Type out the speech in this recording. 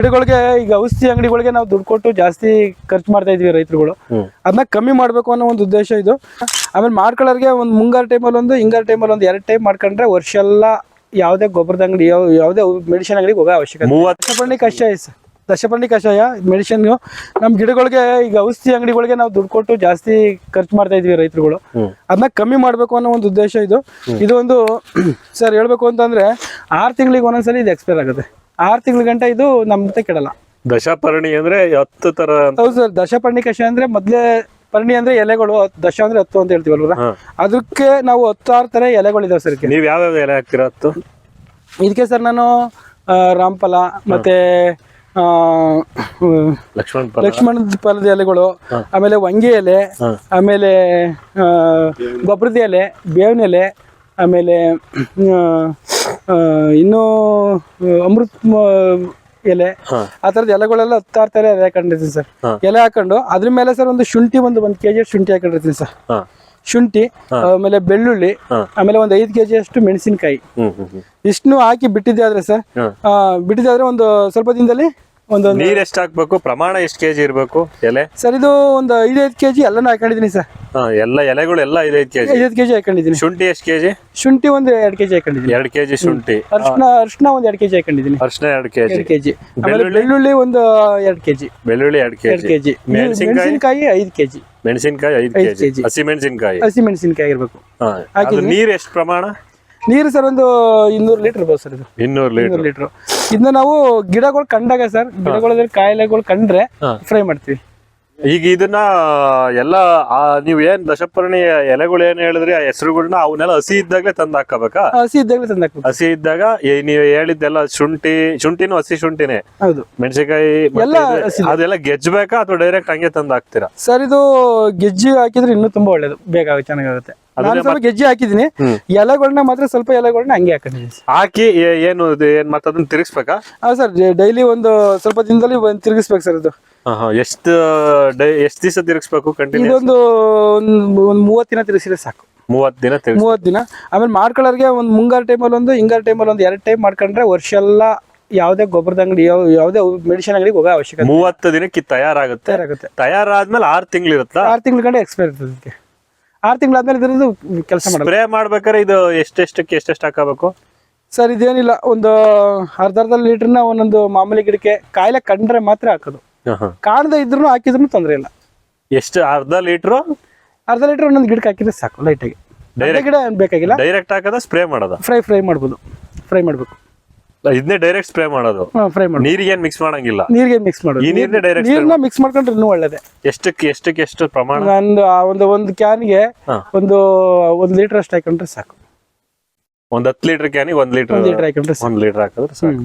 ಗಿಡಗಳಿಗೆ ಈಗ ಔಷಧಿ ಅಂಗಡಿಗಳಿಗೆ ನಾವು ದುಡ್ಡು ಕೊಟ್ಟು ಜಾಸ್ತಿ ಖರ್ಚು ಮಾಡ್ತಾ ಇದೀವಿ ರೈತರುಗಳು. ಅದನ್ನ ಕಮ್ಮಿ ಮಾಡ್ಬೇಕು ಅನ್ನೋ ಒಂದು ಉದ್ದೇಶ ಇದು. ಆಮೇಲೆ ಮಾಡ್ಕೊಳ್ಳೋರಿಗೆ ಒಂದು ಮುಂಗಾರು ಟೈಮಲ್ಲಿ ಒಂದು ಹಿಂಗಾರು ಟೈಮಲ್ಲಿ ಒಂದು ಎರಡು ಟೈಮ್ ಮಾಡ್ಕೊಂಡ್ರೆ ವರ್ಷ ಎಲ್ಲ ಯಾವುದೇ ಗೊಬ್ಬರದ ಅಂಗಡಿ ಯಾವ ಯಾವುದೇ ಮೆಡಿಸಿನ್ ಅಂಗಡಿಗೆ ಹೋಗೋ ಅವಶ್ಯಕತೆ ದಶಪರ್ಣಿ ಕಷಾಯ ಸರ್ ದಶಪರ್ಣಿ ಕಷಾಯ ಮೆಡಿಸಿನ್ ನಮ್ಮ ಗಿಡಗಳಿಗೆ ಈಗ ಔಷಧಿ ಅಂಗಡಿಗಳಿಗೆ ನಾವು ದುಡ್ಡು ಕೊಟ್ಟು ಜಾಸ್ತಿ ಖರ್ಚು ಮಾಡ್ತಾ ಇದೀವಿ ರೈತರುಗಳು. ಅದನ್ನ ಕಮ್ಮಿ ಮಾಡ್ಬೇಕು ಅನ್ನೋ ಒಂದು ಉದ್ದೇಶ ಇದು. ಇದು ಒಂದು ಸರ್ ಹೇಳ್ಬೇಕು ಅಂತಂದ್ರೆ ಆರು ತಿಂಗಳಿಗೆ ಒಂದೊಂದ್ಸಲಿ ಇದು ಎಕ್ಸ್ಪೈರ್ ಆಗುತ್ತೆ. ಆರು ತಿಂಗಳ ಗಂಟೆ ಇದು ನಮ್ಮ ಜೊತೆ ಕೆಡಲ್ಲ. ದಶಪರ್ಣಿ ಅಂದ್ರೆ ಹತ್ತು ತರ ಹೌದು ಸರ್ ದಶಪರ್ಣಿ ಕಷಾಯ ಅಂದ್ರೆ ಮೊದ್ಲೇ ಪರ್ಣಿ ಅಂದ್ರೆ ಎಲೆಗಳು ದಶ ಅಂದ್ರೆ ಹತ್ತು ಅಂತ ಹೇಳ್ತೀವಲ್ವ. ಅದಕ್ಕೆ ನಾವು ಹತ್ತಾರು ತರ ಎಲೆಗಳಿದಾವೆ ಸರ್ ನೀವು ಯಾವ್ಯಾವ ಎಲೆ ಹಾಕ್ತೀರಾ ಹತ್ತು? ಇದಕ್ಕೆ ಸರ್ ನಾನು ರಾಮಫಲ ಮತ್ತೆ ಲಕ್ಷ್ಮಣ ಲಕ್ಷ್ಮಣದ ಫಲದ ಎಲೆಗಳು ಆಮೇಲೆ ವಂಗಿ ಎಲೆ ಆಮೇಲೆ ಗೊಬ್ಬರದ ಎಲೆ ಬೇವಿನ ಎಲೆ ಆಮೇಲೆ ಇನ್ನೂ ಅಮೃತ ಎಲೆ. ಆ ತರದ ಎಲೆಗಳೆಲ್ಲ ಹತ್ತಾರ್ತಾರೆ ಅದೇ ಎಲೆ ಹಾಕೊಂಡಿರ್ತೀನಿ ಸರ್. ಎಲೆ ಹಾಕೊಂಡು ಅದ್ರ ಮೇಲೆ ಸರ್ ಒಂದು ಶುಂಠಿ ಒಂದು ಒಂದು ಕೆಜಿ ಶುಂಠಿ ಹಾಕೊಂಡಿರ್ತೀನಿ ಸರ್. ಶುಂಠಿ ಆಮೇಲೆ ಬೆಳ್ಳುಳ್ಳಿ ಆಮೇಲೆ ಒಂದು ಐದ್ ಕೆಜಿ ಅಷ್ಟು ಮೆಣಸಿನಕಾಯಿ. ಇಷ್ಟನ್ನು ಹಾಕಿ ಬಿಟ್ಟಿದ್ದೆ ಆದ್ರೆ ಸರ್ ಬಿಟ್ಟಿದ್ದೆ ಆದ್ರೆ ಒಂದು ಸ್ವಲ್ಪ ದಿನದಲ್ಲಿ ಒಂದೊಂದು ನೀರ್ ಎಷ್ಟ್ ಹಾಕ್ಬೇಕು ಪ್ರಮಾಣ ಎಷ್ಟ್ ಕೆಜಿ ಇರ್ಬೇಕು ಎಲೆ? ಸರ್ ಇದು ಒಂದು ಐದೈದು ಕೆಜಿ ಎಲ್ಲಾನು ಹಾಕೊಂಡಿದೀನಿ ಸರ್. ಹಾ ಎಲ್ಲ ಎಲೆಗಳು ಎಲ್ಲ ಐದೈದು ಕೆಜಿ. ಐದೈದು ಕೆಜಿ ಹಾಕೊಂಡಿದೀನಿ ಶುಂಠಿ ಎಷ್ಟ್ ಕೆಜಿ? ಶುಂಠಿ ಒಂದು ಎರಡ್ ಕೆಜಿ ಹಾಕೊಂಡಿದೀನಿ ಎರಡ್ ಕೆಜಿ ಶುಂಠಿ. ಅರ್ಶಿನ ಅರ್ಶಿನ ಒಂದ್ ಎರಡ್ ಕೆಜಿ ಹಾಕೊಂಡಿದೀನಿ ಅರ್ಶಿನ ಎರಡ್ ಕೆಜಿ. ಎರಡು ಆಮೇಲೆ ಬೆಳ್ಳುಳ್ಳಿ? ಒಂದು ಎರಡು ಕೆಜಿ. ಬೆಳ್ಳುಳ್ಳಿ ಎರಡ್ ಎರಡು ಕೆಜಿ. ಮೆಣಸಿನಕಾಯಿ ಐದ್ ಕೆಜಿ ಮೆಣಸಿನಕಾಯಿ ಐದು ಮೆಣಸಿನ್ಕಾಯಿ ಐದ್ ಐದ್ ಕೆಜಿ. kg. ಹಸಿ ಮೆಣಸಿನ್ಕಾಯಿ? ಹಸಿ ಮೆಣಸಿನಕಾಯಿ ಇರಬೇಕು. ನೀರ್ ಎಷ್ಟ್ ಪ್ರಮಾಣ? ನೀರು ಸರ್ ಒಂದು ಇನ್ನೂರು ಲೀಟರ್ ಇರ್ಬೋದು ಸರ್ ಇದು. ಇನ್ನೂರು ಲೀಟರ್. ಲೀಟರ್. ಇದನ್ನ ನಾವು ಗಿಡಗಳು ಕಂಡಾಗ ಸರ್ ಗಿಡಗಳಲ್ಲಿ ಕಾಯಿಲೆಗಳು ಕಂಡ್ರೆ ಫ್ರೈ ಮಾಡ್ತೀವಿ. ಈಗ ಇದನ್ನ ಎಲ್ಲ ನೀವ್ ಏನ್ ದಶಪರ್ಣಿ ಎಲೆಗಳು ಏನ್ ಹೇಳಿದ್ರಿ ಆ ಹೆಸರುಗಳನ್ನ ಅವನ್ನೆಲ್ಲ ಹಸಿ ಇದ್ದಾಗಲೇ ತಂದ್ ಹಾಕಬೇಕಾ? ಹಸಿ ಇದ್ದಾಗಲೇ ತಂದ್ ಹಾಕ್ಬೇಕು. ಹಸಿ ಇದ್ದಾಗ ನೀವ್ ಹೇಳಿದ್ದೆಲ್ಲ ಶುಂಠಿ ಶುಂಠಿನೂ ಹಸಿ ಶುಂಠಿನೇ? ಹೌದು. ಮೆಣಸಿನಕಾಯಿ. ಅದೆಲ್ಲ ಗೆಜ್ಜಬೇಕಾ ಅಥವಾ ಡೈರೆಕ್ಟ್ ಹಂಗೆ ತಂದ್ ಹಾಕ್ತೀರಾ? ಸರ್ ಇದು ಗೆಜ್ಜಿ ಹಾಕಿದ್ರೆ ಇನ್ನೂ ತುಂಬಾ ಒಳ್ಳೇದು ಬೇಗ ಚೆನ್ನಾಗಿರುತ್ತೆ ಚೆನ್ನಾಗಾಗುತ್ತೆ. ನಾನು ಸ್ವಲ್ಪ ಗೆಜ್ಜೆ ಹಾಕಿದೀನಿ. ಎಲೆಗಳನ್ನ ಮಾತ್ರ ಸ್ವಲ್ಪ ಎಲೆಗಳನ್ನ ಹಂಗೆ ಹಾಕಿದೀನಿ ಹಾಕಿ ಏ- ಏನು ಇದು ಏನ್ ಮತ್ತೆ ಅದನ್ನ ತಿರ್ಗಿಸ್ಬೇಕಾ? ಹಾ ಸರ್ ಡೈಲಿ ಒಂದು ಸ್ವಲ್ಪ ದಿನದಲ್ಲಿ ಒಂದ್ ತಿರುಗಿಸ್ಬೇಕು ಸರ್ ಇದು. ಎಷ್ಟು ಡೈ ಎಷ್ಟ್ ದಿವಸ ತಿರ್ಗಿಸ್ಬೇಕು ಕಂಟಿನ್ಯೂ ಇದೊಂದು ಒಂದು ಒಂದು ಮೂವತ್ತು ದಿನ ತಿರುಗಿಸಿದ್ರೆ ಸಾಕು. ಮೂವತ್ ದಿನ ಮೂವತ್ ಮೂವತ್ತು ದಿನ. ಆಮೇಲೆ ಮಾಡ್ಕೊಳ್ಳೋರಿಗೆ ಒಂದು ಮುಂಗಾರು ಟೈಮಲ್ಲಿ ಒಂದು ಹಿಂಗಾರು ಟೈಮಲ್ಲಿ ಒಂದು ಎರಡು ಟೈಮ್ ಮಾಡ್ಕೊಂಡ್ರೆ ವರ್ಷ ಎಲ್ಲ ಯಾವುದೇ ಗೊಬ್ಬರದ ಅಂಗಡಿ ಯಾವ ಯಾವುದೇ ಮೆಡಿಸಿನ್ ಅಂಗಡಿಗೆ ಹೋಗೋ ಅವಶ್ಯಕತೆ ಮೂವತ್ತು ದಿನಕ್ಕೆ ತಯಾರಾಗುತ್ತೆ. ತಯಾರಾಗುತ್ತೆ. ತಯಾರಾದ್ಮೇಲೆ ಆರ್ ತಿಂಗಳು ಇರುತ್ತಾ? ಆರು ತಿಂಗಳ ಗಂಟೆ ಎಕ್ಸ್ಪೈರ್ ಇರ್ತದೆ ಇದಕ್ಕೆ ಆರು ತಿಂಗಳಾದ್ಮೇಲೆ ಇದ್ರದ್ದು ಕೆಲಸ ಮಾಡಲ್ಲ. ಸ್ಪ್ರೇ ಮಾಡ್ಬೇಕಾದ್ರೆ ಇದು ಎಷ್ಟೆಷ್ಟಕ್ಕೆ ಎಷ್ಟೆಷ್ಟು ಹಾಕಬೇಕು? ಸರ್ ಇದೇನಿಲ್ಲ ಒಂದು ಅರ್ಧ ಅರ್ಧ ಲೀಟರ್ನ ಒಂದೊಂದು ಮಾಮೂಲಿ ಗಿಡಕ್ಕೆ ಕಾಯಿಲೆ ಕಂಡ್ರೆ ಮಾತ್ರ ಹಾಕೋದು. ಕಾಣದೇ ಇದ್ರು ಹಾಕಿದ್ರು ತೊಂದರೆ ಇಲ್ಲ. ಎಷ್ಟು ಅರ್ಧ ಲೀಟ್ರು? ಅರ್ಧ ಲೀಟರ್ ಒಂದೊಂದು ಗಿಡಕ್ಕೆ ಹಾಕಿದ್ರೆ ಸಾಕು ಲೈಟಾಗಿ ಗಿಡ ಬೇಕಾಗಿಲ್ಲ? ಡೈರೆಕ್ಟ್ ಹಾಕದ ಸ್ಪ್ರೇ ಮಾಡೋದು? ಫ್ರೈ ಫ್ರೈ ಮಾಡ್ಬೋದು. ಫ್ರೈ ಮಾಡ್ಬೇಕು. ಇದನ್ನೇ ಡೈರೆಕ್ಟ್ ಸ್ಪ್ರೇ ಮಾಡೋದು. ಫ್ರೈ ನೀರಿಗೆ ಮಿಕ್ಸ್ ಮಾಡಂಗಿಲ್ಲ. ನೀರಿಗೆ ಮಿಕ್ಸ್ ಮಾಡೋದು? ಈ ನೀರ್ನೇ ಡೈರೆಕ್ಟ್ ನೀರನ್ನ ಮಿಕ್ಸ್ ಮಾಡ್ಕೊಂಡ್ರೆ ಇನ್ನೂ ಒಳ್ಳೇದೆ. ಎಷ್ಟಕ್ಕೆ ಎಷ್ಟಕ್ಕೆ ಎಷ್ಟು ಪ್ರಮಾಣ? ಒಂದು ಒಂದು ಒಂದು ಕ್ಯಾನ್ಗೆ. ಒಂದು ಒಂದು ಲೀಟರ್ ಅಷ್ಟು ಹಾಕೊಂಡ್ರೆ ಸಾಕು. ಒಂದ್ ಹತ್ತು ಲೀಟರ್ ಕ್ಯಾನಿಗೆ ಒಂದ್ ಲೀಟರ್ ಲೀಟರ್ ಹಾಕೊಂಡ್ರೆ ಒಂದ್ ಲೀಟರ್ ಹಾಕಿದ್ರೆ ಸಾಕು.